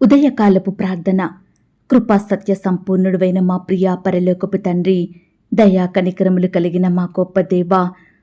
ఉదయకాలపు ప్రార్థన. కృపా సత్య సంపూర్ణుడువైన మా ప్రియా పరలోకపు తండ్రి దయా కనికరములు కలిగిన మా గొప్ప దేవ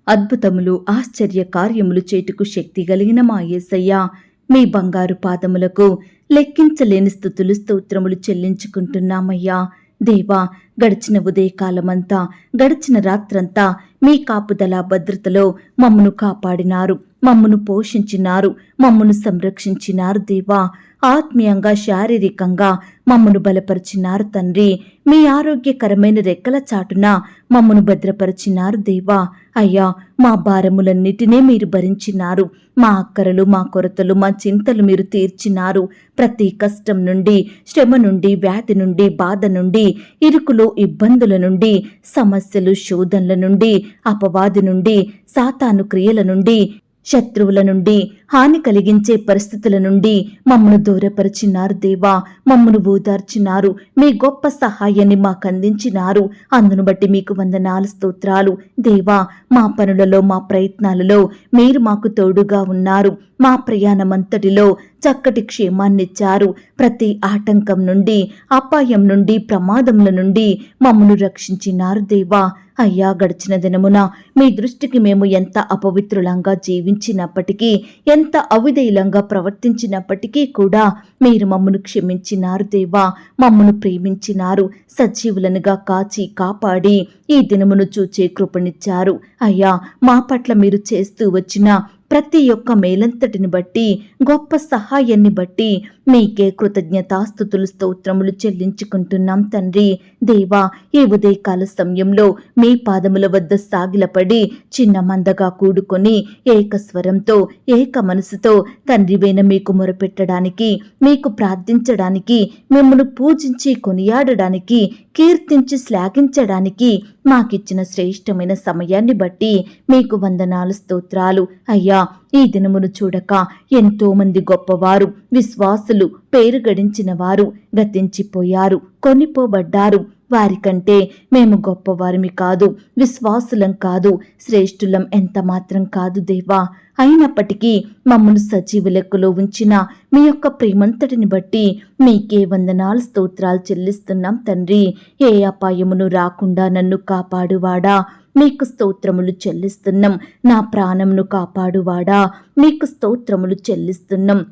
అద్భుతములు ఆశ్చర్య కార్యములు చేటుకు శక్తి కలిగిన మా యేసయ్య మీ బంగారు పాదములకు లెక్కించలేని స్థుతులు స్తోత్రములు చెల్లించుకుంటున్నామయ్యా. దేవా గడిచిన ఉదయకాలమంతా గడిచిన రాత్రంతా మీ కాపుదల భద్రతలో మమ్మను కాపాడినారు మమ్మను పోషించినారు మమ్మను సంరక్షించినారు దేవా. ఆత్మీయంగా శారీరకంగా మమ్మను బలపరిచినారు తండ్రి. మీ ఆరోగ్యకరమైన రెక్కల చాటున మమ్మను భద్రపరిచినారు దేవా. అయ్యా మా భారములన్నిటినీ మీరు భరించినారు. మా అక్కరలు మా కొరతలు మా చింతలు మీరు తీర్చినారు. ప్రతి కష్టం నుండి శ్రమ నుండి వ్యాధి నుండి బాధ నుండి ఇరుకులు ఇబ్బందుల నుండి సమస్యలు శోధనల నుండి అపవాది నుండి సాతాను క్రియల నుండి శత్రువుల నుండి హాని కలిగించే పరిస్థితుల నుండి మమ్మను దూరపరిచినారు దేవా. మమ్మను ఓదార్చినారు. మీ గొప్ప సహాయాన్ని మాకు అందించినారు అందును బట్టి మీకు వందనాలు స్తోత్రాలు. దేవా మా పనులలో మా ప్రయత్నాలలో మీరు మాకు తోడుగా ఉన్నారు. మా ప్రయాణమంతటిలో చక్కటి క్షేమాన్నిచ్చారు. ప్రతి ఆటంకం నుండి అపాయం నుండి ప్రమాదముల నుండి మమ్మను రక్షించినారు దేవా. అయ్యా గడిచిన దినమున మీ దృష్టికి మేము ఎంత అపవిత్రులంగా జీవించినప్పటికీ ఎంత అవిధేయులంగా ప్రవర్తించినప్పటికీ కూడా మీరు మమ్మను క్షమించినారు దేవా. మమ్మను ప్రేమించినారు సజీవులనుగా కాచి కాపాడి ఈ దినమును చూచే కృపనిచ్చారు. అయ్యా మా పట్ల మీరు చేస్తూ వచ్చిన ప్రతి ఒక్క మేలంతటిని బట్టి గొప్ప సహాయాన్ని బట్టి మీకే కృతజ్ఞతాస్థుతులు స్తోత్రములు చెల్లించుకుంటున్నాం తండ్రి. దేవా ఈ ఉదయకాల సమయంలో మీ పాదముల వద్ద సాగిలపడి చిన్న మందగా కూడుకొని ఏకస్వరంతో ఏక మనసుతో తండ్రివైన మీకు మొరపెట్టడానికి మీకు ప్రార్థించడానికి మిమ్మల్ని పూజించి కొనియాడడానికి కీర్తించి శ్లాఘించడానికి మాకిచ్చిన శ్రేష్టమైన సమయాన్ని బట్టి మీకు వందనాలు స్తోత్రాలు. అయ్యా ఈ దినమును చూడక ఎంతో మంది గొప్పవారు విశ్వాసులు పేరు గడించిన వారు గతించిపోయారు కొనిపోబడ్డారు. వారికంటే మేము గొప్పవారిమి కాదు విశ్వాసులం కాదు శ్రేష్ఠులం ఎంత మాత్రం కాదు దేవా. అయినప్పటికీ మమ్మను సజీవ లెక్కలో ఉంచిన మీ యొక్క ప్రేమంతటిని బట్టి మీకే వందనాలు స్తోత్రాలు చెల్లిస్తున్నాం తండ్రి. ఏ అపాయమును రాకుండా నన్ను కాపాడువాడా? మీకు స్తోత్రములు చెల్లిస్తున్నాం. నా ప్రాణంను కాపాడువాడా? మీకు స్తోత్రములు చెల్లిస్తున్నాం.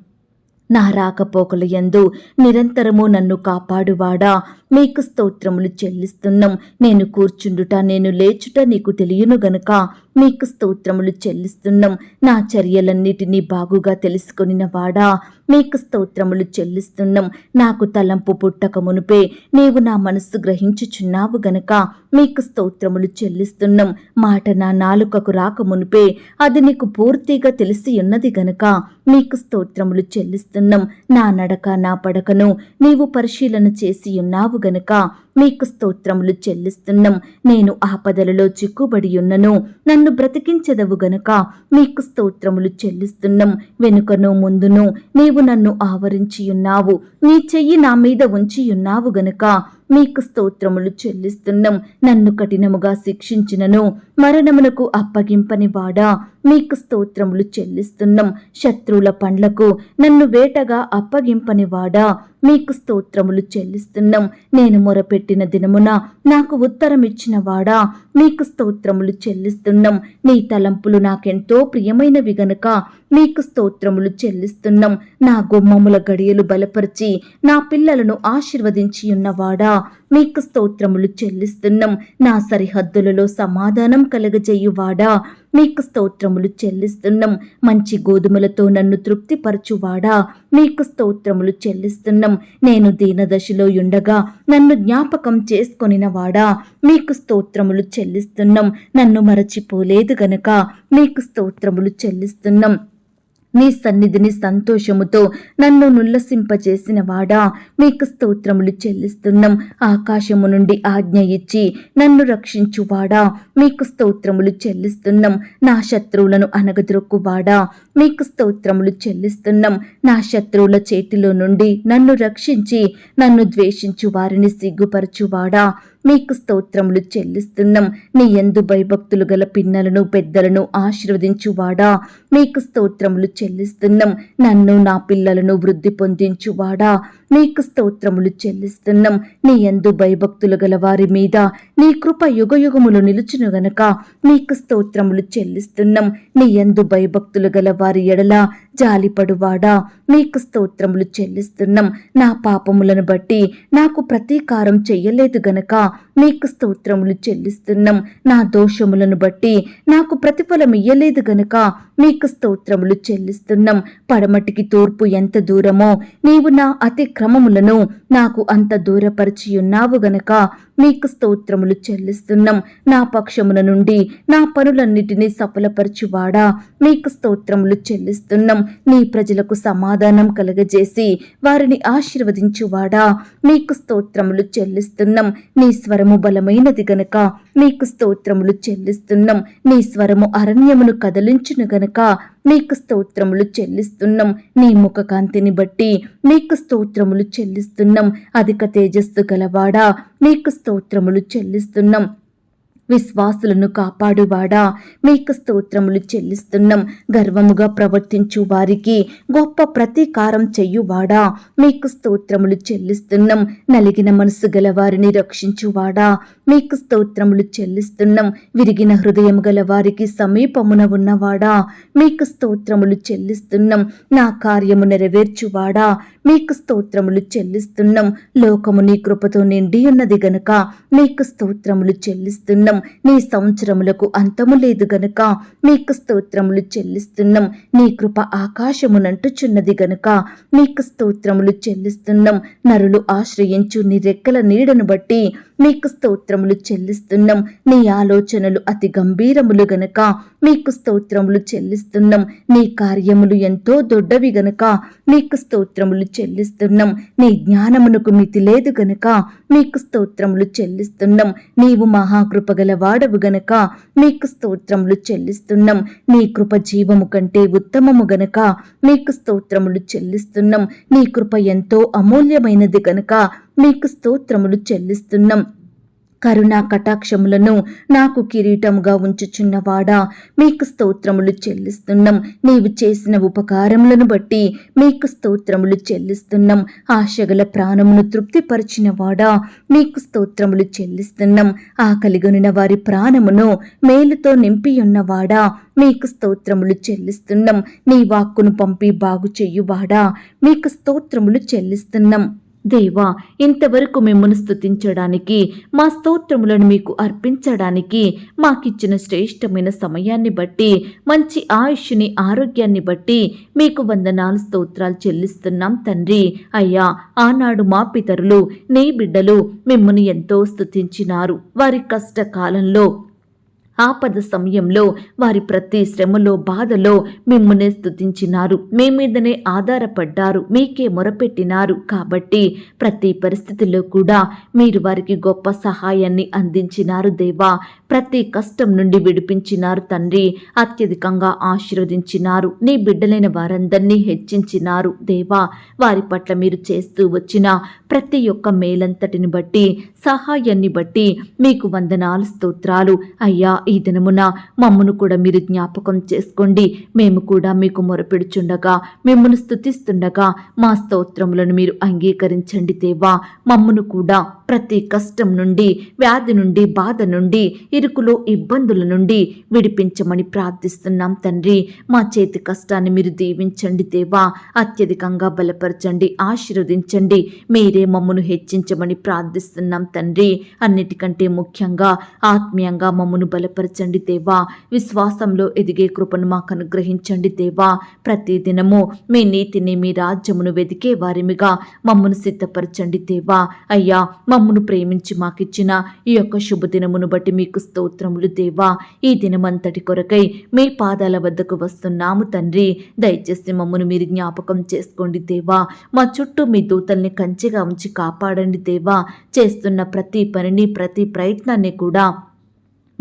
నా రాకపోకలు యందు నిరంతరము నన్ను కాపాడువాడా? మీకు స్తోత్రములు చెల్లిస్తున్నాం. నేను కూర్చుండుట నేను లేచుట నీకు తెలియను గనుక మీకు స్తోత్రములు చెల్లిస్తున్నాం. నా చర్యలన్నిటినీ బాగుగా తెలుసుకొనిన వాడా మీకు స్తోత్రములు చెల్లిస్తున్నాం. నాకు తలంపు పుట్టక మునుపే నీవు నా మనస్సు గ్రహించుచున్నావు గనక మీకు స్తోత్రములు చెల్లిస్తున్నాం. మాట నా నాలుకకు రాక మునుపే అది నీకు పూర్తిగా తెలిసి ఉన్నది గనక మీకు స్తోత్రములు చెల్లిస్తున్నాం. నా నడక నా పడకను నీవు పరిశీలన చేసి ఉన్నావు గనుక మీకు స్తోత్రములు చెల్లిస్తున్నాం. నేను ఆపదలలో చిక్కుబడి ఉన్నను నన్ను బ్రతికించదవు గనుక మీకు స్తోత్రములు చెల్లిస్తున్నాం. వెనుకను ముందును నీవు నన్ను ఆవరించి ఉన్నావు నీ చెయ్యి నా మీద ఉంచియున్నావు గనుక మీకు స్తోత్రములు చెల్లిస్తున్నాం. నన్ను కఠినముగా శిక్షించినను. మరణమునకు అప్పగింపని వాడా మీకు స్తోత్రములు చెల్లిస్తున్నాం. శత్రువుల పండ్లకు నన్ను వేటగా అప్పగింపని వాడా మీకు స్తోత్రములు చెల్లిస్తున్నాం. నేను మొరపెట్టిన దినమున నాకు ఉత్తరం ఇచ్చిన వాడా మీకు స్తోత్రములు చెల్లిస్తున్నాం. నీ తలంపులు నాకెంతో ప్రియమైనవి గనుక మీకు స్తోత్రములు చెల్లిస్తున్నాం. నా గుమ్మముల గడియలు బలపరిచి నా పిల్లలను ఆశీర్వదించి ఉన్నవాడా మీకు స్తోత్రములు చెల్లిస్తున్నాం. నా సరిహద్దులలో సమాధానం కలగజేయువాడా? మీకు స్తోత్రములు చెల్లిస్తున్నాం. మంచి గోధుమలతో నన్ను తృప్తిపరచువాడా? మీకు స్తోత్రములు చెల్లిస్తున్నాం. నేను దీనదశలో ఉండగా నన్ను జ్ఞాపకం చేసుకొనిన వాడా మీకు స్తోత్రములు చెల్లిస్తున్నాం. నన్ను మరచిపోలేదు గనక మీకు స్తోత్రములు చెల్లిస్తున్నాం. నీ సన్నిధిని సంతోషముతో నన్ను నుల్లసింపచేసిన వాడా మీకు స్తోత్రములు చెల్లిస్తున్నాం. ఆకాశము నుండి ఆజ్ఞ ఇచ్చి నన్ను రక్షించువాడా? మీకు స్తోత్రములు చెల్లిస్తున్నాం. నా శత్రువులను అనగదొరుక్కువాడా మీకు స్తోత్రములు చెల్లిస్తున్నాం. నా శత్రువుల చేతిలో నుండి నన్ను రక్షించి నన్ను ద్వేషించు వారిని సిగ్గుపరచువాడా? మీకు స్తోత్రములు చెల్లిస్తున్నాం. నీ యందు భయభక్తులు గల పిన్నలను పెద్దలను ఆశీర్వదించువాడా? మీకు స్తోత్రములు చెల్లిస్తున్నాం. నన్ను నా పిల్లలను వృద్ధి పొందించువాడా? మీకు స్తోత్రములు చెల్లిస్తున్నాం. నీ యందు భయభక్తులు గల వారి మీద నీ కృప యుగయుగములు నిలుచును గనక మీకు స్తోత్రములు చెల్లిస్తున్నాం. నీ యందు భయభక్తులు గల వారి ఎడల జాలిపడువాడా? మీకు స్తోత్రములు చెల్లిస్తున్నాం. నా పాపములను బట్టి నాకు ప్రతీకారం చెయ్యలేదు గనక మీకు స్తోత్రములు చెల్లిస్తున్నాం. నా దోషములను బట్టి నాకు ప్రతిఫలం ఇయ్యలేదు గనుక మీకు స్తోత్రములు చెల్లిస్తున్నాం. పడమటికి తూర్పు ఎంత దూరమో నీవు నా అతిక్రమములను నాకు అంత దూరపరిచియున్నావు గనక మీకు స్తోత్రములు చెల్లిస్తున్నాం. నా పక్షముల నుండి నా పనులన్నిటినీ సఫలపరచువాడా? మీకు స్తోత్రములు చెల్లిస్తున్నాం. నీ ప్రజలకు సమాధానం కలగజేసి వారిని ఆశీర్వదించువాడా? మీకు స్తోత్రములు చెల్లిస్తున్నాం. నీ స్వరము బలమైనది గనక మీకు స్తోత్రములు చెల్లిస్తున్నాం. నీ స్వరము అరణ్యమును కదలించును గనక మీకు స్తోత్రములు చెల్లిస్తున్నాం. నీ ముఖ కాంతిని బట్టి మీకు స్తోత్రములు చెల్లిస్తున్నాం. అధిక తేజస్సు గలవాడా? మీకు స్తోత్రములు చెల్లిస్తున్నాం. విశ్వాసులను కాపాడువాడా? మీకు స్తోత్రములు చెల్లిస్తున్నాం. గర్వముగా ప్రవర్తించు వారికి గొప్ప ప్రతీకారం చెయ్యువాడా? మీకు స్తోత్రములు చెల్లిస్తున్నాం. నలిగిన మనసు గల వారిని రక్షించువాడా? మీకు స్తోత్రములు చెల్లిస్తున్నాం. విరిగిన హృదయం గల వారికి సమీపమున ఉన్నవాడా? మీకు స్తోత్రములు చెల్లిస్తున్నాం. నా కార్యము నెరవేర్చువాడా? మీకు స్తోత్రములు చెల్లిస్తున్నాం. లోకము నీ కృపతో నిండి ఉన్నది గనుక మీకు స్తోత్రములు చెల్లిస్తున్నాం. నీ సంవత్సరములకు అంతము లేదు గనుక మీకు స్తోత్రములు చెల్లిస్తున్నాం. నీ కృప ఆకాశమునంటుచున్నది గనుక మీకు స్తోత్రములు చెల్లిస్తున్నాం. నరులు ఆశ్రయించు నీ రెక్కల నీడను బట్టి మీకు స్తోత్రములు చెల్లిస్తున్నాం. నీ ఆలోచనలు అతి గంభీరములు గనక మీకు స్తోత్రములు చెల్లిస్తున్నాం. నీ కార్యములు ఎంతో దొడ్డవి గనక మీకు స్తోత్రములు చెల్లిస్తున్నాం. నీ జ్ఞానమునకు మితి లేదు గనక మీకు స్తోత్రములు చెల్లిస్తున్నాం. నీవు మహాకృపగల వాడవు గనక మీకు స్తోత్రములు చెల్లిస్తున్నాం. నీ కృప జీవము కంటే ఉత్తమము గనక మీకు స్తోత్రములు చెల్లిస్తున్నాం. నీ కృప ఎంతో అమూల్యమైనది గనక మీకు స్తోత్రములు చెల్లిస్తున్నాం. కరుణా కటాక్షములను నాకు కిరీటముగా ఉంచుచున్నవాడా మీకు స్తోత్రములు చెల్లిస్తున్నాం. నీవు చేసిన ఉపకారములను బట్టి మీకు స్తోత్రములు చెల్లిస్తున్నాం. ఆశగల ప్రాణమును తృప్తిపరిచినవాడా మీకు స్తోత్రములు చెల్లిస్తున్నాం. ఆకలిగొనిన వారి ప్రాణమును మేలుతో నింపియున్నవాడా మీకు స్తోత్రములు చెల్లిస్తున్నాం. నీ వాక్కును పంపి బాగు చెయ్యువాడా మీకు స్తోత్రములు చెల్లిస్తున్నాం. దేవా ఇంతవరకు మిమ్మల్ని స్థుతించడానికి మా స్తోత్రములను మీకు అర్పించడానికి మాకిచ్చిన శ్రేష్టమైన సమయాన్ని బట్టి మంచి ఆయుష్ని ఆరోగ్యాన్ని బట్టి మీకు వందనాలు స్తోత్రాలు చెల్లిస్తున్నాం తండ్రి. అయ్యా ఆనాడు మా పితరులు నీ బిడ్డలు మిమ్మల్ని ఎంతో స్తుతించినారు. వారి కష్టకాలంలో ఆపద సమయంలో వారి ప్రతి శ్రమలో బాధలో మిమ్మల్ని స్తుతించినారు. మీ మీదనే ఆధారపడ్డారు. మీకే మొరపెట్టినారు. కాబట్టి ప్రతి పరిస్థితిలో కూడా మీరు వారికి గొప్ప సహాయాన్ని అందించినారు దేవా. ప్రతి కష్టం నుండి విడిపించినారు తండ్రి. అత్యధికంగా ఆశీర్వదించినారు. నీ బిడ్డలైన వారందరినీ హెచ్చించినారు దేవా. వారి పట్ల మీరు చేస్తూ వచ్చిన ప్రతి ఒక్క మేలంతటిని బట్టి సహాయాన్ని బట్టి మీకు వందనాలు స్తోత్రాలు. అయ్యా ఈ దినమున మమ్మను కూడా మీరు జ్ఞాపకం చేసుకోండి. మేము కూడా మీకు మొరపెడుచుండగా మిమ్మల్ని స్థుతిస్తుండగా మా స్తోత్రములను మీరు అంగీకరించండి దేవా. మమ్మను కూడా ప్రతి కష్టం నుండి వ్యాధి నుండి బాధ నుండి ఇరుకులో ఇబ్బందుల నుండి విడిపించమని ప్రార్థిస్తున్నాం తండ్రి. మా చేతి కష్టాన్ని మీరు దీవించండి దేవా. అత్యధికంగా బలపరచండి ఆశీర్వదించండి. మీరే మమ్మను హెచ్చించమని ప్రార్థిస్తున్నాం తండ్రి. అన్నిటికంటే ముఖ్యంగా ఆత్మీయంగా మమ్మను బలపరచండి దేవా. విశ్వాసంలో ఎదిగే కృపను మాకు అనుగ్రహించండి దేవా. ప్రతి దినము మీ నీతిని మీ రాజ్యమును వెదికే వారిమిగా మమ్మను సిద్ధపరచండి దేవా. అయ్యా మమ్మను ప్రేమించి మాకిచ్చిన ఈ యొక్క శుభదినమును బట్టి మీకు స్తోత్రములు దేవా. ఈ దినమంతటి కొరకై మీ పాదాల వద్దకు వస్తున్నాము తండ్రి. దయచేసి మమ్మను మీరు జ్ఞాపకం చేసుకోండి దేవా. మా చుట్టూ మీ దూతల్ని కంచెగా ఉంచి కాపాడండి దేవా. చేస్తున్న ప్రతి పనిని ప్రతి ప్రయత్నాన్ని కూడా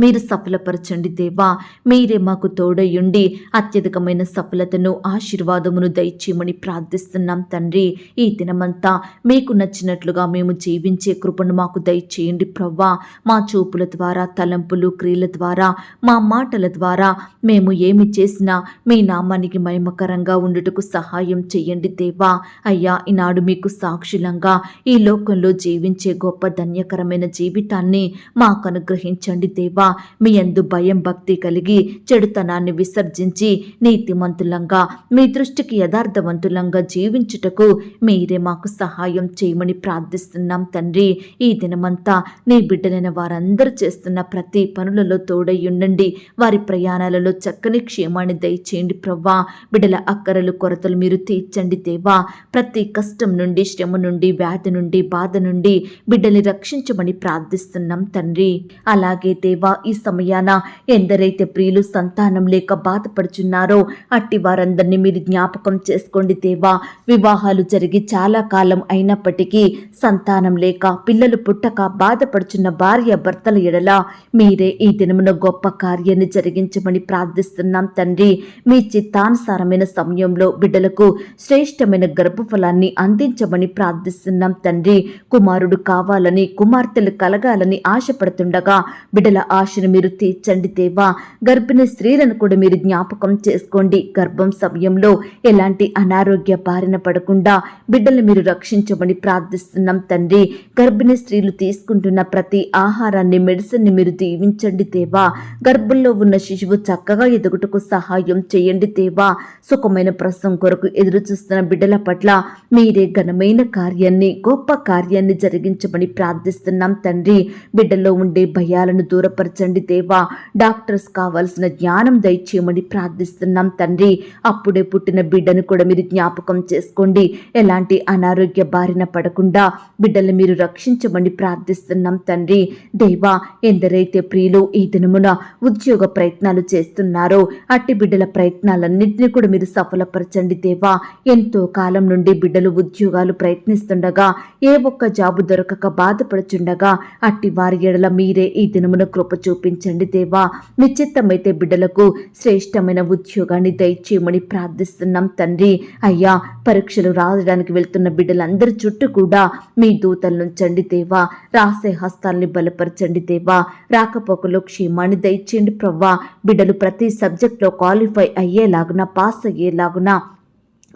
మీరు సఫలపరచండి దేవా. మీరే మాకు తోడయుండి అత్యధికమైన సఫలతను ఆశీర్వాదమును దయచేయమని ప్రార్థిస్తున్నాం తండ్రి. ఈ దినమంతా మీకు నచ్చినట్లుగా మేము జీవించే కృపను మాకు దయచేయండి ప్రవ్వా. మా చూపుల ద్వారా తలంపులు క్రియల ద్వారా మా మాటల ద్వారా మేము ఏమి చేసినా మీ నామానికి మహిమకరంగా ఉండుటకు సహాయం చేయండి దేవా. అయ్యా ఈనాడు మీకు సాక్షులంగా ఈ లోకంలో జీవించే గొప్ప ధన్యకరమైన జీవితాన్ని మాకు అనుగ్రహించండి దేవా. మీ అందు భయం భక్తి కలిగి చెడుతనాన్ని విసర్జించి నీతిమంతులంగా మీ దృష్టికి యథార్థవంతులంగా జీవించుటకు మీరే మాకు సహాయం చేయమని ప్రార్థిస్తున్నాం తండ్రి. ఈ దినమంతా నీ బిడ్డలైన వారందరూ చేస్తున్న ప్రతి పనులలో తోడై ఉండండి. వారి ప్రయాణాలలో చక్కని క్షేమాన్ని దయచేయండి ప్రవ్వా. బిడ్డల అక్కరలు కొరతలు మీరు తీర్చండి దేవా. ప్రతి కష్టం నుండి శ్రమ నుండి వ్యాధి నుండి బాధ నుండి బిడ్డల్ని రక్షించమని ప్రార్థిస్తున్నాం తండ్రి. అలాగే దేవా ఈ సమయాన ఎందరైతే ప్రియులు సంతానం లేక బాధపడుచున్నారో అట్టి వారందరినీ మీరు జ్ఞాపకం చేసుకోండి దేవా. వివాహాలు జరిగి చాలా కాలం అయినప్పటికీ సంతానం లేక పిల్లలు పుట్టక బాధపడుచున్న భార్య భర్తల ఎడల మీరే ఈ దినమున గొప్ప కార్యాన్ని జరిగించమని ప్రార్థిస్తున్నాం తండ్రి. మీ చిత్తానుసారమైన సమయంలో బిడ్డలకు శ్రేష్టమైన గర్భఫలాన్ని అందించమని ప్రార్థిస్తున్నాం తండ్రి. కుమారుడు కావాలని కుమార్తెలు కలగాలని ఆశపడుతుండగా బిడ్డల ఆశను మీరు తీర్చండి దేవా. గర్భిణీ స్త్రీలను కూడా మీరు జ్ఞాపకం చేసుకోండి. గర్భం సమయంలో ఎలాంటి అనారోగ్య బారిన పడకుండా బిడ్డలు మీరు రక్షించమని ప్రార్థిస్తున్నాం తండ్రి. గర్భిణీ స్త్రీలు తీసుకుంటున్న ప్రతి ఆహారాన్ని మెడిసిన్ని మీరు దీవించండి దేవా. గర్భంలో ఉన్న శిశువు చక్కగా ఎదుగుటకు సహాయం చేయండి దేవా. సుఖమైన ప్రసవం కొరకు ఎదురు చూస్తున్న బిడ్డల పట్ల మీరే ఘనమైన కార్యాన్ని గొప్ప కార్యాన్ని జరిగించమని ప్రార్థిస్తున్నాం తండ్రి. బిడ్డలో ఉండే భయాలను బలపరచండి దేవా. డాక్టర్స్ కావాల్సిన జ్ఞానం దయచేయమని ప్రార్థిస్తున్నాం తండ్రి. అప్పుడే పుట్టిన బిడ్డను కూడా మీరు జ్ఞాపకం చేసుకోండి. ఎలాంటి అనారోగ్య బారిన పడకుండా బిడ్డలు మీరు రక్షించమని ప్రార్థిస్తున్నాం తండ్రి. దేవా ఎందరైతే ప్రియులు ఈ దినమున ఉద్యోగ ప్రయత్నాలు చేస్తున్నారో అట్టి బిడ్డల ప్రయత్నాలన్నింటినీ కూడా మీరు సఫలపరచండి దేవా. ఎంతో కాలం నుండి బిడ్డలు ఉద్యోగాలు ప్రయత్నిస్తుండగా ఏ ఒక్క జాబు దొరకక బాధపడుచుండగా అట్టి వారి ఎడల మీరే ఈ దినమున కృప చూపించండి దేవా. మీ చిత్తమైతే బిడ్డలకు శ్రేష్టమైన ఉద్యోగాన్ని దయచేయమని ప్రార్థిస్తున్నాం తండ్రి. అయ్యా పరీక్షలు రాయడానికి వెళ్తున్న బిడ్డలందరి చుట్టూ కూడా మీ దూతలను నుంచండి దేవా. రాసే హస్తాల్ని బలపరచండి దేవా. రాకపోకలో క్షేమాన్ని దయచేయండి ప్రవ్వా. బిడ్డలు ప్రతి సబ్జెక్ట్లో క్వాలిఫై అయ్యేలాగున పాస్ అయ్యేలాగున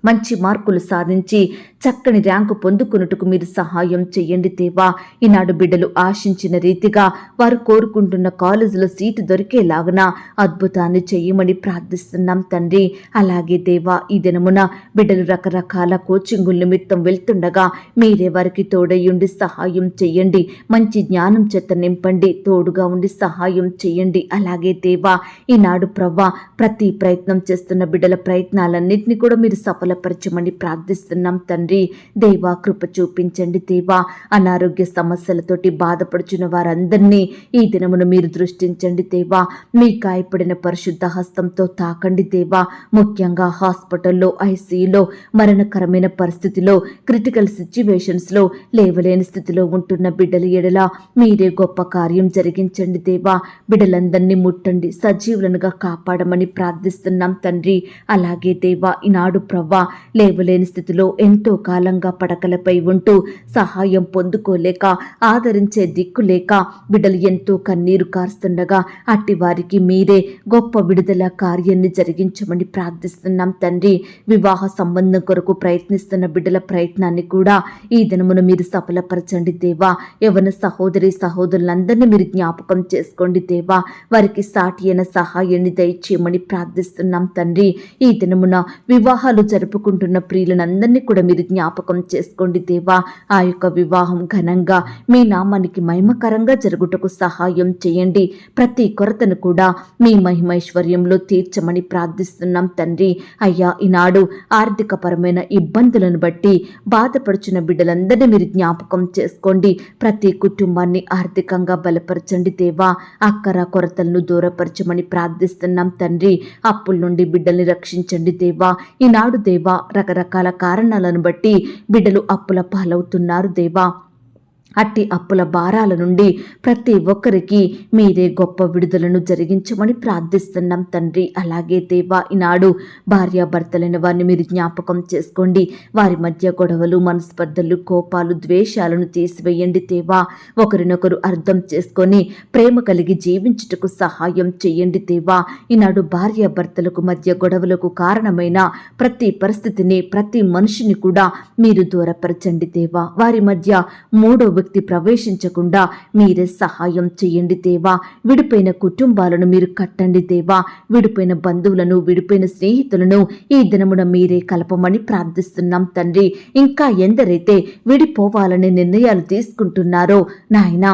మంచి మార్కులు సాధించి చక్కని ర్యాంకు పొందుకున్నట్టుకు మీరు సహాయం చేయండి దేవా. ఈనాడు బిడ్డలు ఆశించిన రీతిగా వారు కోరుకుంటున్న కాలేజీలో సీటు దొరికేలాగున అద్భుతాన్ని చేయమని ప్రార్థిస్తున్నాం తండ్రి. అలాగే దేవా ఈ దినమున బిడ్డలు రకరకాల కోచింగుల నిమిత్తం వెళ్తుండగా మీరే వారికి తోడయ్యుండి సహాయం చేయండి. మంచి జ్ఞానం చేత నింపండి తోడుగా ఉండి సహాయం చేయండి. అలాగే దేవా ఈనాడు ప్రవ్వా ప్రతి ప్రయత్నం చేస్తున్న బిడ్డల ప్రయత్నాలన్నింటినీ కూడా మీరు బలపరచమని ప్రార్థిస్తున్నాం తండ్రి. దేవా కృప చూపించండి దేవా. అనారోగ్య సమస్యలతోటి బాధపడుచున్న వారందరినీ ఈ దినమును మీరు దృష్టించండి దేవా. మీ గాయపడిన పరిశుద్ధ హస్తంతో తాకండి దేవా. ముఖ్యంగా హాస్పిటల్లో ఐసీయూలో మరణకరమైన పరిస్థితిలో క్రిటికల్ సిచ్యువేషన్స్లో లేవలేని స్థితిలో ఉంటున్న బిడ్డల ఎడల మీరే గొప్ప కార్యం జరిగించండి దేవా. బిడ్డలందరినీ ముట్టండి సజీవులనుగా కాపాడమని ప్రార్థిస్తున్నాం తండ్రి. అలాగే దేవా ఈనాడు ప్రవ్వ లేవలేని స్థితిలో ఎంతో కాలంగా పడకలపై ఉంటూ సహాయం పొందుకోలేక ఆదరించే దిక్కు లేక బిడ్డలు ఎంతో కన్నీరు కారుస్తుండగా అట్టి వారికి మీరే గొప్ప విడుదల కార్యాన్ని జరిగించమని ప్రార్థిస్తున్నాం తండ్రి. వివాహ సంబంధం కొరకు ప్రయత్నిస్తున్న బిడ్డల ప్రయత్నాన్ని కూడా ఈ దినమున మీరు సఫలపరచండి దేవా. యవన సహోదరి సహోదరులందరినీ మీరు జ్ఞాపకం చేసుకోండి దేవా. వారికి సాటి అయిన సహాయాన్ని దయచేయమని ప్రార్థిస్తున్నాం తండ్రి. ఈ దినమున వివాహాలు జరుపుకుంటున్న ప్రియులనందరినీ కూడా మీరు జ్ఞాపకం చేసుకోండి దేవా. ఆ యొక్క వివాహం ఘనంగా మీ నామానికి మహిమకరంగా జరుగుటకు సహాయం చేయండి. ప్రతి కొరతను కూడా మీ మహిమైశ్వర్యంలో తీర్చమని ప్రార్థిస్తున్నాం తండ్రి. అయ్యా ఈనాడు ఆర్థికపరమైన ఇబ్బందులను బట్టి బాధపడుచున్న బిడ్డలందరినీ మీరు జ్ఞాపకం చేసుకోండి. ప్రతి కుటుంబాన్ని ఆర్థికంగా బలపరచండి దేవా. అక్కర కొరతలను దూరపరచమని ప్రార్థిస్తున్నాం తండ్రి. అప్పుల నుండి బిడ్డల్ని రక్షించండి దేవా. ఈనాడు దేవా దేవా. రకరకాల కారణాలను బట్టి బిడ్డలు అప్పుల పాలవుతున్నారు దేవా. అట్టి అప్పుల భారాల నుండి ప్రతి ఒక్కరికి మీరే గొప్ప విడుదలను జరిగించమని ప్రార్థిస్తున్నాం తండ్రి. అలాగే దేవా ఈనాడు భార్యాభర్తలైన వారిని మీరు జ్ఞాపకం చేసుకోండి. వారి మధ్య గొడవలు మనస్పర్ధలు కోపాలు ద్వేషాలను తీసివేయండి దేవా. ఒకరినొకరు అర్థం చేసుకొని ప్రేమ కలిగి జీవించుటకు సహాయం చేయండి దేవా. ఈనాడు భార్యాభర్తలకు మధ్య గొడవలకు కారణమైన ప్రతి పరిస్థితిని ప్రతి మనిషిని కూడా మీరు దూరపరచండి దేవా. వారి మధ్య మూడో వ్యక్తి ప్రవేశించకుండా మీరే సహాయం చేయండి దేవా. విడిపోయిన కుటుంబాలను మీరు కట్టండి దేవా. విడిపోయిన బంధువులను విడిపోయిన స్నేహితులను ఈ దినమున మీరే కలపమని ప్రార్థిస్తున్నాం తండ్రి. ఇంకా ఎందరైతే విడిపోవాలనే నిర్ణయాలు తీసుకుంటున్నారో నాయనా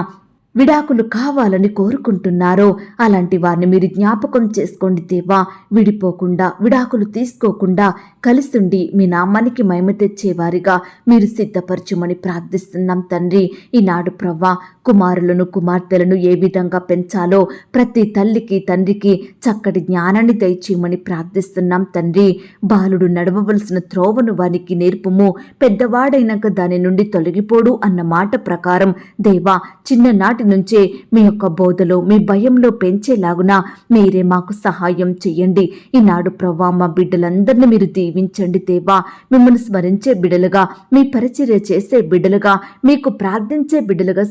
విడాకులు కావాలని కోరుకుంటున్నారో అలాంటి వారిని మీరు జ్ఞాపకం చేసుకోండి దేవా. విడిపోకుండా విడాకులు తీసుకోకుండా కలిసుండి మీ నామానికి మహిమ తెచ్చేవారిగా మీరు సిద్ధపరచుమని ప్రార్థిస్తున్నాం తండ్రి. ఈనాడు ప్రవ్వా కుమారులను కుమార్తెలను ఏ విధంగా పెంచాలో ప్రతి తల్లికి తండ్రికి చక్కటి జ్ఞానాన్ని దయచేయమని ప్రార్థిస్తున్నాం తండ్రి. బాలుడు నడవవలసిన త్రోవను వానికి నేర్పుము. పెద్దవాడైనాక దాని నుండి తొలగిపోడు అన్న మాట ప్రకారం దేవా చిన్ననాటి నుంచే మీ యొక్క బోధలో మీ భయంలో పెంచేలాగున మీరే మాకు సహాయం చేయండి ఈనాడు ప్రవ్వా మా బిడ్డలందరినీ మీరు దీవించండి దేవా. మిమ్మల్ని స్మరించే బిడ్డలుగా మీ పరిచర్య చేసే బిడ్డలుగా మీకు ప్రార్థించే బిడ్డలుగా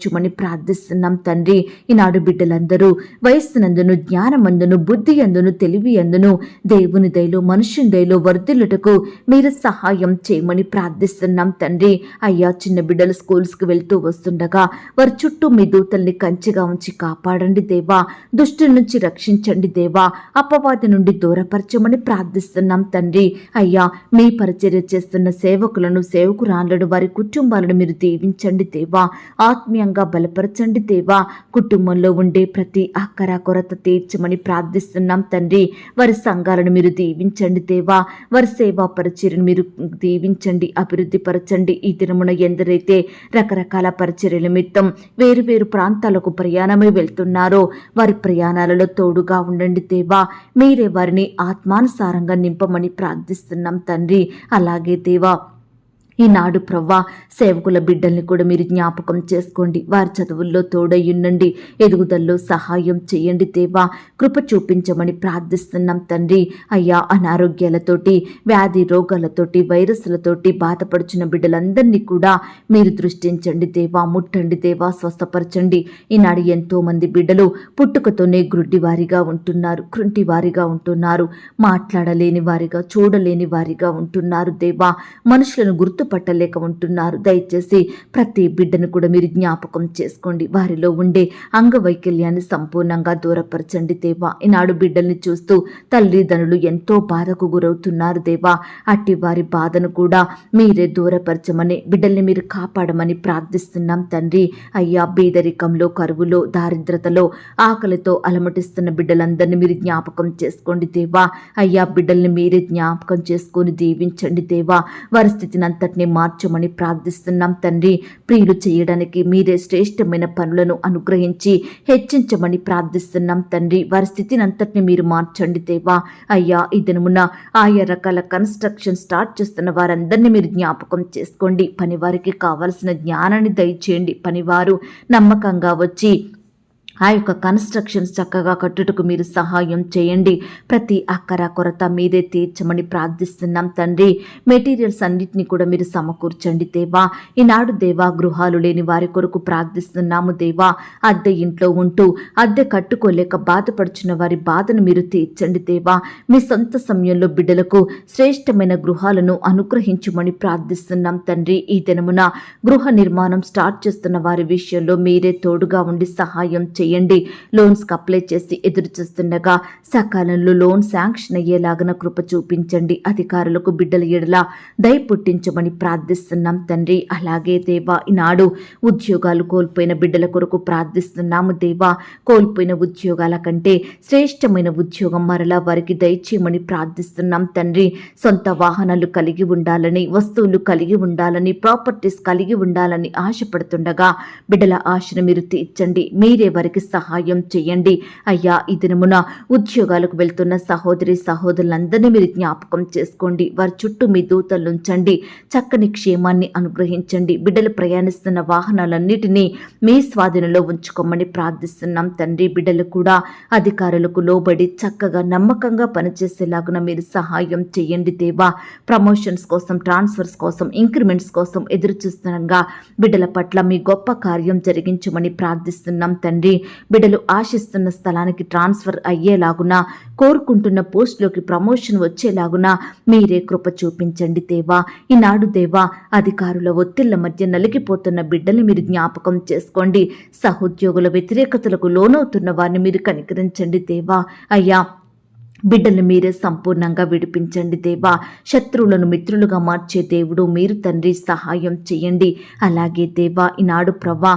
సిద్ధపరచుమని ప్రార్థిస్తున్నాం తండ్రి. ఈనాడు బిడ్డలందరూ వయస్సునందును జ్ఞానమందును బుద్ధి అందును తెలివి అందును దేవుని దయలో మనుషుని దయలో వర్ధిల్లుటకు మీరు సహాయం చేయమని ప్రార్థిస్తున్నాం తండ్రి. అయ్యా చిన్న బిడ్డలు స్కూల్స్కి వెళ్తూ వస్తుండగా వారి చుట్టూ మీ దూతల్ని కంచిగా ఉంచి కాపాడండి దేవా. దుష్టు నుంచి రక్షించండి దేవా. అపవాది నుండి దూరపరచమని ప్రార్థిస్తున్నాం తండ్రి. అయ్యా మీ పరిచర్య చేస్తున్న సేవకులను సేవకురాళ్ళను వారి కుటుంబాలను మీరు దీవించండి దేవా. ఆత్మీయంగా బలపరచండి దేవా. కుటుంబంలో ఉండే ప్రతి అక్కర కొరత తీర్చమని ప్రార్థిస్తున్నాం తండ్రి. వారి సంఘాలను మీరు దీవించండి దేవా. వారి సేవా పరిచర్యను మీరు దీవించండి అభివృద్ధి పరచండి. ఈ దినమున ఎందరైతే రకరకాల పరిచర్య నిమిత్తం వేరు వేరు ప్రాంతాలకు ప్రయాణమై వెళ్తున్నారో వారి ప్రయాణాలలో తోడుగా ఉండండి దేవా. మీరే వారిని ఆత్మానుసారంగా నింపమని ప్రార్థిస్తున్నాం తండ్రి. అలాగే దేవా ఈనాడు ప్రవ్వా సేవకుల బిడ్డల్ని కూడా మీరు జ్ఞాపకం చేసుకోండి. వారి చదువుల్లో తోడయ్యుండండి. ఎదుగుదల్లో సహాయం చేయండి దేవా. కృప చూపించమని ప్రార్థిస్తున్నాం తండ్రి. అయ్యా అనారోగ్యాలతోటి వ్యాధి రోగాలతోటి వైరస్లతోటి బాధపడుచున్న బిడ్డలందరినీ కూడా మీరు దృష్టించండి దేవా ముట్టండి దేవా స్వస్థపరచండి. ఈనాడు ఎంతో మంది బిడ్డలు పుట్టుకతోనే గ్రుడ్డివారిగా ఉంటున్నారు కృంటివారిగా ఉంటున్నారు మాట్లాడలేని వారిగా చూడలేని వారిగా ఉంటున్నారు దేవా. మనుషులను గుర్తు పట్టలేక ఉంటున్నారు. దయచేసి ప్రతి బిడ్డను కూడా మీరు జ్ఞాపకం చేసుకోండి. వారిలో ఉండే అంగవైకల్యాన్ని సంపూర్ణంగా దూరపరచండి దేవా. ఈనాడు బిడ్డల్ని చూస్తూ తల్లిదండ్రులు ఎంతో బాధకు గురవుతున్నారు దేవా. అట్టి వారి బాధను కూడా మీరే దూరపరచమని బిడ్డల్ని మీరు కాపాడమని ప్రార్థిస్తున్నాం తండ్రి. అయ్యా బీదరికంలో కరువులో దారిద్రతలో ఆకలితో అలమటిస్తున్న బిడ్డలందరినీ మీరు జ్ఞాపకం చేసుకోండి దేవా. అయ్యా బిడ్డల్ని మీరే జ్ఞాపకం చేసుకొని దీవించండి దేవా. వారి స్థితిని అంతటిని మార్చమని ప్రార్థిస్తున్నాం తండ్రి. ప్రియులు చేయడానికి మీరే శ్రేష్టమైన పనులను అనుగ్రహించి హెచ్చించమని ప్రార్థిస్తున్నాం తండ్రి. వారి స్థితిని అంతటిని మీరు మార్చండి దేవా. అయ్యా ఈ దినమున ఆయా రకాల కన్స్ట్రక్షన్ స్టార్ట్ చేస్తున్న వారందరినీ మీరు జ్ఞాపకం చేసుకోండి. పనివారికి కావలసిన జ్ఞానాన్ని దయచేయండి. పనివారు నమ్మకంగా వచ్చి ఆ యొక్క కన్స్ట్రక్షన్స్ చక్కగా కట్టుటకు మీరు సహాయం చేయండి. ప్రతి అక్కర కొరత మీదే తీర్చమని ప్రార్థిస్తున్నాం తండ్రి. మెటీరియల్స్ అన్నిటిని కూడా మీరు సమకూర్చండి దేవా. ఈనాడు దేవా గృహాలు లేని వారి కొరకు ప్రార్థిస్తున్నాము దేవా. అద్దె ఇంట్లో ఉంటూ అద్దె కట్టుకోలేక బాధపడుచున్న వారి బాధను మీరు తీర్చండి దేవా. మీ సొంత సమయంలో బిడ్డలకు శ్రేష్టమైన గృహాలను అనుగ్రహించమని ప్రార్థిస్తున్నాం తండ్రి. ఈ దినమున గృహ నిర్మాణం స్టార్ట్ చేస్తున్న వారి విషయంలో మీరే తోడుగా ఉండి సహాయం చేయండి. లోన్స్కి అప్లై చేసి ఎదురు చూస్తుండగా సకాలంలో లోన్ శాంక్షన్ అయ్యేలాగన కృప చూపించండి. అధికారులకు బిడ్డల ఎడల దయ పుట్టించమని ప్రార్థిస్తున్నాం తండ్రి. అలాగే దేవా ఈనాడు ఉద్యోగాలు కోల్పోయిన బిడ్డల కొరకు ప్రార్థిస్తున్నాము దేవా. కోల్పోయిన ఉద్యోగాల కంటే శ్రేష్టమైన ఉద్యోగం మరలా వారికి దయచేయమని ప్రార్థిస్తున్నాం తండ్రి. సొంత వాహనాలు కలిగి ఉండాలని వస్తువులు కలిగి ఉండాలని ప్రాపర్టీస్ కలిగి ఉండాలని ఆశపడుతుండగా బిడ్డల ఆశను మీరు తీర్చండి. మీరే వారికి వారికి సహాయం చేయండి. అయ్యా ఈ దినమున ఉద్యోగాలకు వెళ్తున్న సహోదరి సహోదరులందరినీ మీరు జ్ఞాపకం చేసుకోండి. వారి చుట్టూ మీ దూతలు ఉంచండి. చక్కని క్షేమాన్ని అనుగ్రహించండి. బిడ్డలు ప్రయాణిస్తున్న వాహనాలన్నిటినీ మీ స్వాధీనంలో ఉంచుకోమని ప్రార్థిస్తున్నాం. తండ్రి బిడ్డలు కూడా అధికారులకు లోబడి చక్కగా నమ్మకంగా పనిచేసేలాగున మీరు సహాయం చేయండి దేవా. ప్రమోషన్స్ కోసం ట్రాన్స్ఫర్స్ కోసం ఇంక్రిమెంట్స్ కోసం ఎదురు చూస్తుండగా బిడ్డల పట్ల మీ గొప్ప కార్యం జరిగించమని ప్రార్థిస్తున్నాం తండ్రి. బిడ్డలు ఆశిస్తున్న స్థలానికి ట్రాన్స్ఫర్ అయ్యేలాగున కోరుకుంటున్న పోస్టులోకి ప్రమోషన్ వచ్చేలాగున మీరే కృప చూపించండి దేవా. ఈనాడు దేవా అధికారుల ఒత్తిళ్ళ మధ్య నలిగిపోతున్న బిడ్డల్ని మీరు జ్ఞాపకం చేసుకోండి. సహోద్యోగుల వ్యతిరేకతలకు లోనవుతున్న వారిని మీరు కనికరించండి దేవా. అయ్యా బిడ్డలు మీరే సంపూర్ణంగా విడిపించండి దేవా. శత్రువులను మిత్రులుగా మార్చే దేవుడు మీరు తండ్రి సహాయం చేయండి. అలాగే దేవా ఈనాడు ప్రవ్వా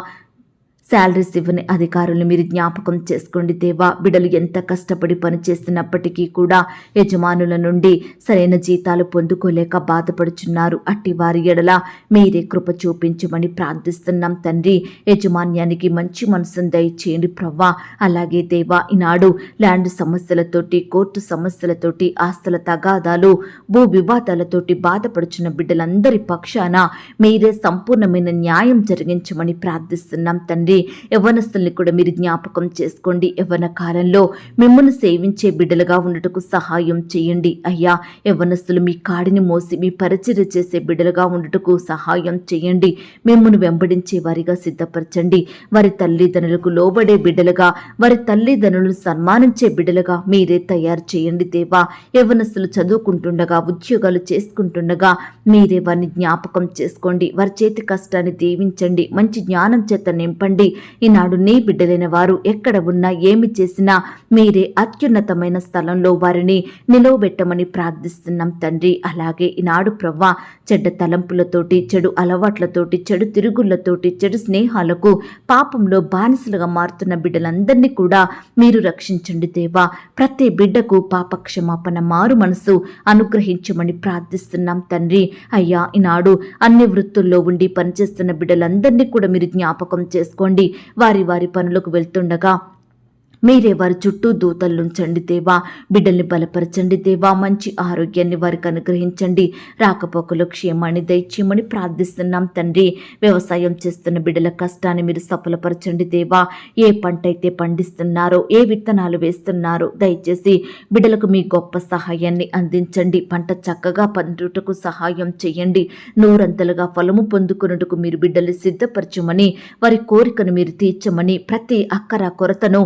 శాలరీస్ ఇవ్వని అధికారులను మీరు జ్ఞాపకం చేసుకోండి దేవా. బిడలు ఎంత కష్టపడి పనిచేస్తున్నప్పటికీ కూడా యజమానుల నుండి సరైన జీతాలు పొందుకోలేక బాధపడుచున్నారు. అట్టి వారి ఎడల మీరే కృప చూపించమని ప్రార్థిస్తున్నాం తండ్రి. యజమాన్యానికి మంచి మనసును దయచేయండి ప్రవ్వా. అలాగే దేవా ఈనాడు ల్యాండ్ సమస్యలతోటి కోర్టు సమస్యలతోటి ఆస్తుల తగాదాలు భూ వివాదాలతోటి బాధపడుచున్న బిడ్డలందరి పక్షాన మీరే సంపూర్ణమైన న్యాయం జరిగించమని ప్రార్థిస్తున్నాం తండ్రి. యవ్వనస్తుల్ని కూడా మీరు జ్ఞాపకం చేసుకోండి. యవ్వన కాలంలో మిమ్మల్ని సేవించే బిడ్డలుగా ఉండటకు సహాయం చేయండి. అయ్యా యవ్వనస్తులు మీ కాడిని మోసి మీ పరిచర్య చేసే బిడ్డలుగా ఉండటకు సహాయం చేయండి. మిమ్మల్ని వెంబడించే వారిగా సిద్ధపరచండి. వారి తల్లిదండ్రులకు లోబడే బిడ్డలుగా వారి తల్లిదండ్రులను సన్మానించే బిడ్డలుగా మీరే తయారు చేయండి దేవా. యవ్వనస్తులు చదువుకుంటుండగా ఉద్యోగాలు చేసుకుంటుండగా మీరే వారిని జ్ఞాపకం చేసుకోండి. వారి చేతి కష్టాన్ని దీవించండి. మంచి జ్ఞానం చేత నింపండి. ఈనాడు నీ బిడ్డలైన వారు ఎక్కడ ఉన్నా ఏమి చేసినా మీరే అత్యున్నతమైన స్థలంలో వారిని నిలవబెట్టమని ప్రార్థిస్తున్నాం తండ్రి. అలాగే ఈనాడు ప్రవ్వా చెడ్డ తలంపులతోటి చెడు అలవాట్లతోటి చెడు తిరుగుళ్ళతోటి చెడు స్నేహాలకు పాపంలో బానిసలుగా మారుతున్న బిడ్డలందరినీ కూడా మీరు రక్షించండి దేవా. ప్రతి బిడ్డకు పాప క్షమాపణ మారు మనసు అనుగ్రహించమని ప్రార్థిస్తున్నాం తండ్రి. అయ్యా ఈనాడు అన్ని వృత్తుల్లో ఉండి పనిచేస్తున్న బిడ్డలందరినీ కూడా మీరు జ్ఞాపకం చేసుకోండి. వారి వారి పనులకు వెళ్తుండగా మీరే వారి చుట్టూ దూతల్లుంచండి దేవా. బిడ్డల్ని బలపరచండి దేవా. మంచి ఆరోగ్యాన్ని వారికి అనుగ్రహించండి. రాకపోకలు క్షేమాన్ని దయచేయమని ప్రార్థిస్తున్నాం తండ్రి. వ్యవసాయం చేస్తున్న బిడ్డల కష్టాన్ని మీరు సఫలపరచండి దేవా. ఏ పంట అయితే పండిస్తున్నారో ఏ విత్తనాలు వేస్తున్నారో దయచేసి బిడ్డలకు మీ గొప్ప సహాయాన్ని అందించండి. పంట చక్కగా పండుటకు సహాయం చేయండి. నూరంతలుగా ఫలము పొందుకున్నట్టుకు మీరు బిడ్డలు సిద్ధపరచమని వారి కోరికను మీరు తీర్చమని ప్రతి అక్కర కొరతను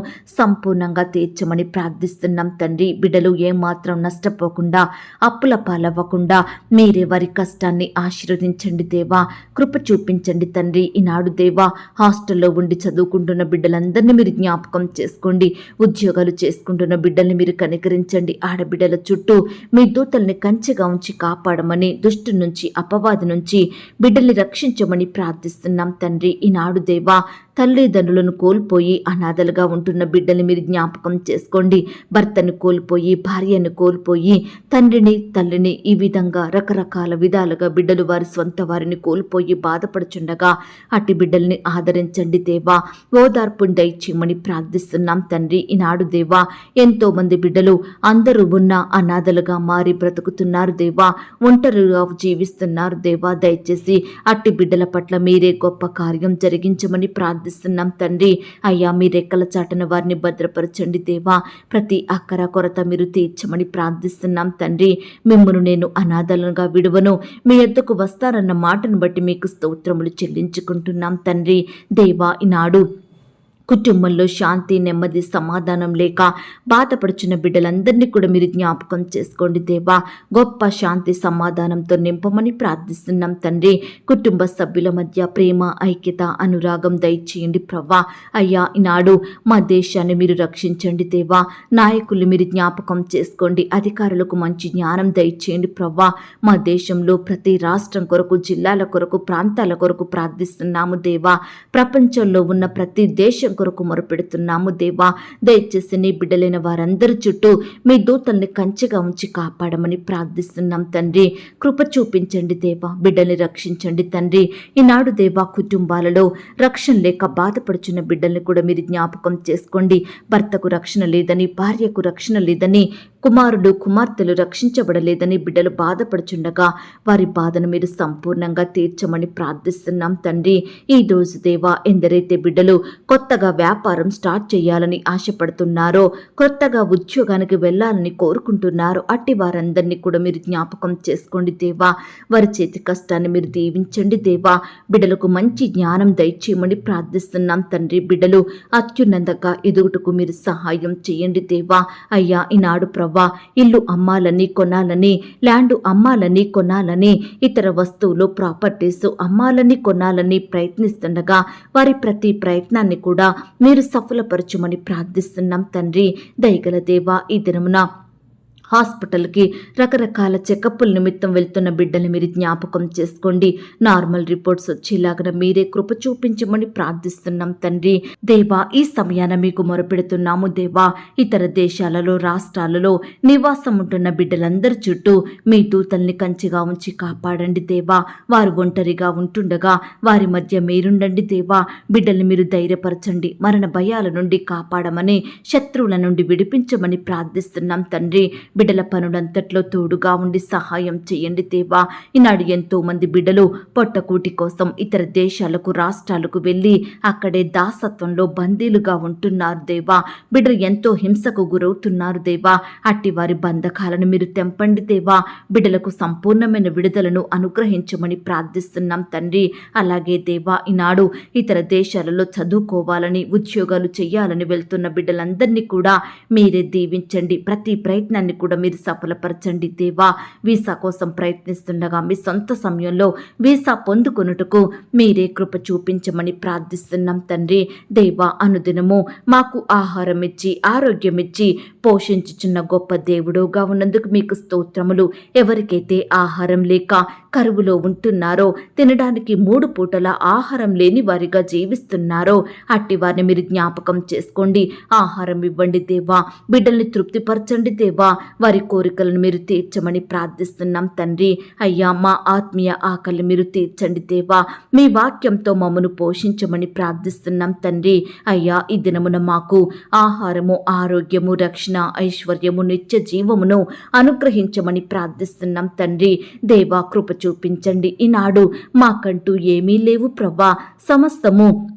సంపూర్ణంగా తీర్చమని ప్రార్థిస్తున్నాం తండ్రి. బిడ్డలు ఏమాత్రం నష్టపోకుండా అప్పుల పాలవ్వకుండా మీరే వారి కష్టాన్ని ఆశీర్వదించండి దేవా. కృప చూపించండి తండ్రి. ఈనాడు దేవా హాస్టల్లో ఉండి చదువుకుంటున్న బిడ్డలందరినీ మీరు జ్ఞాపకం చేసుకోండి. ఉద్యోగాలు చేసుకుంటున్న బిడ్డల్ని మీరు కనికరించండి. ఆడబిడ్డల చుట్టూ మీ దూతల్ని కంచెగా ఉంచి కాపాడమని దుష్టు నుంచి అపవాది నుంచి బిడ్డల్ని రక్షించమని ప్రార్థిస్తున్నాం తండ్రి. ఈనాడు దేవా తల్లిదండ్రులను కోల్పోయి అనాథలుగా ఉంటున్న బిడ్డల్ని మీరు జ్ఞాపకం చేసుకోండి. భర్తను కోల్పోయి భార్యను కోల్పోయి తండ్రిని తల్లిని ఈ విధంగా రకరకాల విధాలుగా బిడ్డలు వారి సొంత వారిని కోల్పోయి బాధపడుచుండగా అట్టి బిడ్డల్ని ఆదరించండి దేవా. ఓదార్పుని దయచేయమని ప్రార్థిస్తున్నాం తండ్రి. ఈనాడు దేవా ఎంతో మంది బిడ్డలు అందరూ ఉన్న అనాథలుగా మారి బ్రతుకుతున్నారు దేవా. ఒంటరిగా జీవిస్తున్నారు దేవా. దయచేసి అట్టి బిడ్డల పట్ల మీరే గొప్ప కార్యం జరిగించమని ప్రార్థిస్తున్నాం తండ్రి. అయ్యా మీ రెక్కల వారిని భద్రపరచండి దేవా. ప్రతి అక్కర కొరత మీరు తీర్చమని ప్రార్థిస్తున్నాం తండ్రి. మిమ్మల్ని నేను అనాథలుగా విడువను. మీ ఎద్దకు వస్తారన్న మాటను బట్టి మీకు స్తోత్రములు చెల్లించుకుంటున్నాం తండ్రి. దేవా ఈనాడు కుటుంబంలో శాంతి నెమ్మది సమాధానం లేక బాధపడుచున్న బిడ్డలందరినీ కూడా మీరు జ్ఞాపకం చేసుకోండి దేవా. గొప్ప శాంతి సమాధానంతో నింపమని ప్రార్థిస్తున్నాం తండ్రి. కుటుంబ సభ్యుల మధ్య ప్రేమ ఐక్యత అనురాగం దయచేయండి ప్రవ్వా అయ్యా ఈనాడు మా దేశాన్ని మీరు రక్షించండి దేవా. నాయకులు మీరు జ్ఞాపకం చేసుకోండి. అధికారులకు మంచి జ్ఞానం దయచేయండి ప్రవ్వా మా దేశంలో ప్రతి రాష్ట్రం కొరకు జిల్లాల కొరకు ప్రాంతాల కొరకు ప్రార్థిస్తున్నాము దేవా. ప్రపంచంలో ఉన్న ప్రతి దేశం కొరకు మొరపెడుతున్నాము దేవా. దయచేసి నీ బిడ్డలైన వారందరి చుట్టూ మీ దూతల్ని కంచెగా ఉంచి కాపాడమని ప్రార్థిస్తున్నాం తండ్రి. కృప చూపించండి దేవా. బిడ్డల్ని రక్షించండి తండ్రి. ఈనాడు దేవా కుటుంబాలలో రక్షణ లేక బాధపడుచున్న బిడ్డల్ని కూడా మీరు జ్ఞాపకం చేసుకోండి. భర్తకు రక్షణ లేదని భార్యకు రక్షణ లేదని కుమారుడు కుమార్తెలు రక్షించబడలేదని బిడ్డలు బాధపడుచుండగా వారి బాధను మీరు సంపూర్ణంగా తీర్చమని ప్రార్థిస్తున్నాం తండ్రి. ఈ రోజు దేవా ఎందరైతే బిడ్డలు కొత్తగా వ్యాపారం స్టార్ట్ చేయాలని ఆశపడుతున్నారో కొత్తగా ఉద్యోగానికి వెళ్ళాలని కోరుకుంటున్నారో అట్టి వారందరినీ కూడా మీరు జ్ఞాపకం చేసుకోండి దేవా. వారి చేతి కష్టాన్ని మీరు దీవించండి దేవా. బిడ్డలకు మంచి జ్ఞానం దయచేయమని ప్రార్థిస్తున్నాం తండ్రి. బిడ్డలు అత్యున్నతంగా ఎదుగుటకు మీరు సహాయం చేయండి దేవా. అయ్యా ఈనాడు ప్రభు ప్రవ్వా ఇల్లు అమ్మాలని కొనాలని ల్యాండ్ అమ్మాలని కొనాలని ఇతర వస్తువులు ప్రాపర్టీస్ అమ్మాలని కొనాలని ప్రయత్నిస్తుండగా వారి ప్రతి ప్రయత్నాన్ని కూడా మీరు సఫలపరచుమని ప్రార్థిస్తున్నాం తండ్రి. దయగల దేవా ఈ దినమున హాస్పిటల్కి రకరకాల చెకప్పుల నిమిత్తం వెళ్తున్న బిడ్డని మీరు జ్ఞాపకం చేసుకోండి. నార్మల్ రిపోర్ట్స్ వచ్చేలాగా మీరే కృప చూపించమని ప్రార్థిస్తున్నాం తండ్రి. దేవా ఈ సమయాన మీకు మొరపెడుతున్నాము దేవా. ఇతర దేశాలలో రాష్ట్రాలలో నివాసం ఉంటున్న బిడ్డలందరి చుట్టూ మీ దూతల్ని కంచిగా ఉంచి కాపాడండి దేవా. వారు ఒంటరిగా ఉంటుండగా వారి మధ్య మీరుండండి దేవా. బిడ్డల్ని మీరు ధైర్యపరచండి మరణ భయాల నుండి కాపాడమని శత్రువుల నుండి విడిపించమని ప్రార్థిస్తున్నాం తండ్రి. బిడ్డల పనులంతట్లో తోడుగా ఉండి సహాయం చేయండి దేవా. ఈనాడు ఎంతో మంది బిడ్డలు పొట్టకూటి కోసం ఇతర దేశాలకు రాష్ట్రాలకు వెళ్ళి అక్కడే దాసత్వంలో బందీలుగా ఉంటున్నారు దేవా. బిడ్డలు ఎంతో హింసకు గురవుతున్నారు దేవా. అట్టి వారి బంధకాలను మీరు తెంపండి దేవా. బిడ్డలకు సంపూర్ణమైన విడుదలను అనుగ్రహించమని ప్రార్థిస్తున్నాం తండ్రి. అలాగే దేవా ఈనాడు ఇతర దేశాలలో చదువుకోవాలని ఉద్యోగాలు చేయాలని వెళ్తున్న బిడ్డలందరినీ కూడా మీరే దీవించండి. ప్రతి ప్రయత్నాన్ని కూడా మీరు సఫలపరచండి దేవా. వీసా కోసం ప్రయత్నిస్తుండగా మీ సొంత సమయంలో వీసా పొందుకొనుటకు మీరే కృప చూపించమని ప్రార్థిస్తున్నాం తండ్రి. దేవా అనుదినము మాకు ఆహారం ఇచ్చి ఆరోగ్యం ఇచ్చి పోషించుచున్న గొప్ప దేవుడుగా ఉన్నందుకు మీకు స్తోత్రములు. ఎవరికైతే ఆహారం లేక కరువులో ఉంటున్నారో తినడానికి మూడు పూటల ఆహారం లేని వారిగా జీవిస్తున్నారో అట్టి వారిని మీరు జ్ఞాపకం చేసుకోండి. ఆహారం ఇవ్వండి దేవా. బిడ్డల్ని తృప్తిపరచండి దేవా. వారి కోరికలను మీరు తీర్చమని ప్రార్థిస్తున్నాం తండ్రి. అయ్యా మా ఆత్మీయ ఆకలి మీరు తీర్చండి దేవా. మీ వాక్యంతో మమ్మను పోషించమని ప్రార్థిస్తున్నాం తండ్రి. అయ్యా ఈ దినమున మాకు ఆహారము ఆరోగ్యము రక్షణ ఐశ్వర్యము నిత్య జీవమును అనుగ్రహించమని ప్రార్థిస్తున్నాం తండ్రి. దేవా కృప చూపించండి. ఈనాడు మాకంటూ ఏమీ లేవు ప్రవ్వా. సమస్తము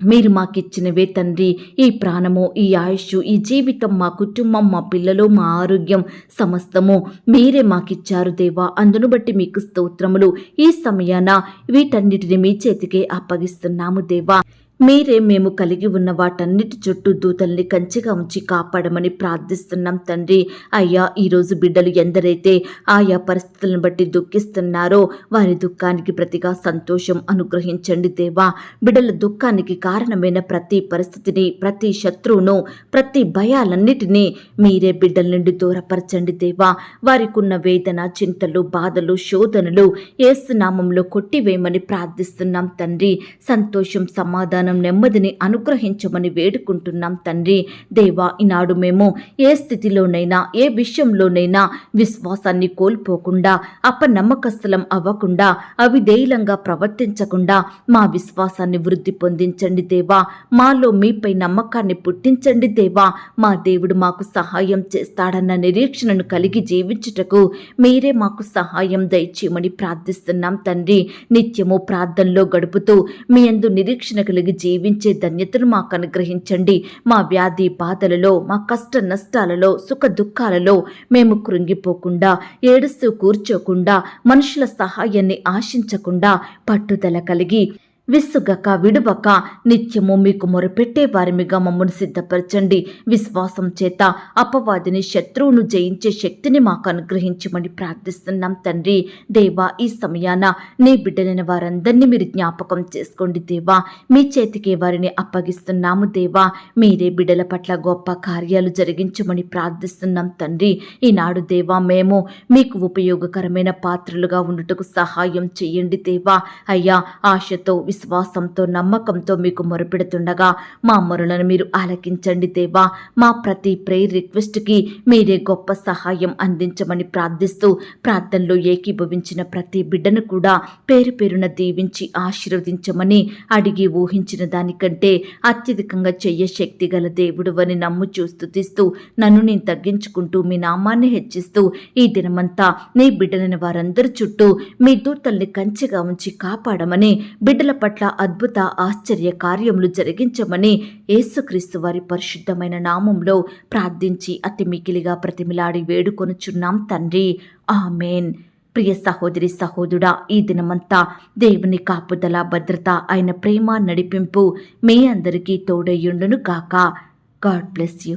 మీరు మాకిచ్చినవే తండ్రి ఈ ప్రాణము ఈ ఆయుష్ ఈ జీవితం మా కుటుంబం మా పిల్లలు మా ఆరోగ్యం సమస్తము మీరే మాకిచ్చారు దేవా. అందును బట్టి మీకు స్తోత్రములు. ఈ సమయాన వీటన్నిటిని మీ చేతికే అప్పగిస్తున్నాము దేవా. మీరే మేము కలిగి ఉన్న వాటన్నిటి చుట్టూ దూతల్ని కంచిగా ఉంచి కాపాడమని ప్రార్థిస్తున్నాం తండ్రి. అయ్యా ఈరోజు బిడ్డలు ఎందరైతే ఆయా పరిస్థితులను బట్టి దుఃఖిస్తున్నారో వారి దుఃఖానికి ప్రతిగా సంతోషం అనుగ్రహించండి దేవా. బిడ్డల దుఃఖానికి కారణమైన ప్రతి పరిస్థితిని ప్రతి శత్రువును ప్రతి భయాలన్నిటినీ మీరే బిడ్డల నుండి దూరపరచండి దేవా. వారికి ఉన్న వేదన చింతలు బాధలు శోధనలు ఏసునామంలో కొట్టివేయమని ప్రార్థిస్తున్నాం తండ్రి. సంతోషం సమాధానం నెమ్మదిని అనుగ్రహించమని వేడుకుంటున్నాం తండ్రి. దేవా ఈనాడు మేము ఏ స్థితిలోనైనా ఏ విషయంలోనైనా విశ్వాసాన్ని కోల్పోకుండా అపనమ్మకస్థలం అవ్వకుండా అవిధేయులంగా ప్రవర్తించకుండా మా విశ్వాసాన్ని వృద్ధి పొందించండి దేవా. మాలో మీపై నమ్మకాన్ని పుట్టించండి దేవా. మా దేవుడు మాకు సహాయం చేస్తాడన్న నిరీక్షణను కలిగి జీవించుటకు మీరే మాకు సహాయం దయచేయమని ప్రార్థిస్తున్నాం తండ్రి. నిత్యము ప్రార్థనలో గడుపుతూ మీ అందు నిరీక్షణ కలిగి జీవించే ధన్యతను మాకు అనుగ్రహించండి. మా వ్యాధి బాధలలో మా కష్ట నష్టాలలో సుఖ దుఃఖాలలో మేము కృంగిపోకుండా ఏడుస్తూ కూర్చోకుండా మనుషుల సహాయాన్ని ఆశించకుండా పట్టుదల కలిగి విసుగక విడువక నిత్యము మీకు మొరపెట్టే వారిమిగా మమ్మను సిద్ధపరచండి. విశ్వాసం చేత అపవాదిని శత్రువును జయించే శక్తిని మాకు అనుగ్రహించమని ప్రార్థిస్తున్నాం తండ్రి. దేవా ఈ సమయాన నీ బిడ్డలైన వారందరినీ మీరు జ్ఞాపకం చేసుకోండి దేవా. మీ చేతికి వారిని అప్పగిస్తున్నాము దేవా. మీరే బిడ్డల పట్ల గొప్ప కార్యాలు జరిగించమని ప్రార్థిస్తున్నాం తండ్రి. ఈనాడు దేవా మేము మీకు ఉపయోగకరమైన పాత్రలుగా ఉండుటకు సహాయం చేయండి దేవా. అయ్యా ఆశతో విశ్వాసంతో నమ్మకంతో మీకు మొరపెడుతుండగా మా మొరలను మీరు ఆలకించండి దేవా. మా ప్రతి ప్రేయర్ రిక్వెస్ట్కి మీరే గొప్ప సహాయం అందించమని ప్రార్థిస్తూ ప్రార్థనలో ఏకీభవించిన ప్రతి బిడ్డను కూడా పేరు పేరున దీవించి ఆశీర్వదించమని అడిగి ఊహించిన దానికంటే అత్యధికంగా చెయ్య శక్తి గల దేవుడు అని నమ్ము చూస్తుతిస్తూ నన్ను నేను తగ్గించుకుంటూ మీ నామాన్ని హెచ్చిస్తూ ఈ దినమంతా నీ బిడ్డలైన వారందరి చుట్టూ మీ దూతల్ని కంచెగా ఉంచి కాపాడమని బిడ్డల పట్ల అద్భుత ఆశ్చర్య కార్యములు జరిగించమని యేసుక్రీస్తు వారి పరిశుద్ధమైన నామంలో ప్రార్థించి అతి మిగిలిగా ప్రతిమిలాడి వేడుకొనుచున్నాం తండ్రి. ఆమెన్. ప్రియ సహోదరి సహోదరుడా ఈ దినమంతా దేవుని కాపుదల భద్రత ఆయన ప్రేమ నడిపింపు మీ అందరికీ తోడయ్యుండును గాక. God bless you.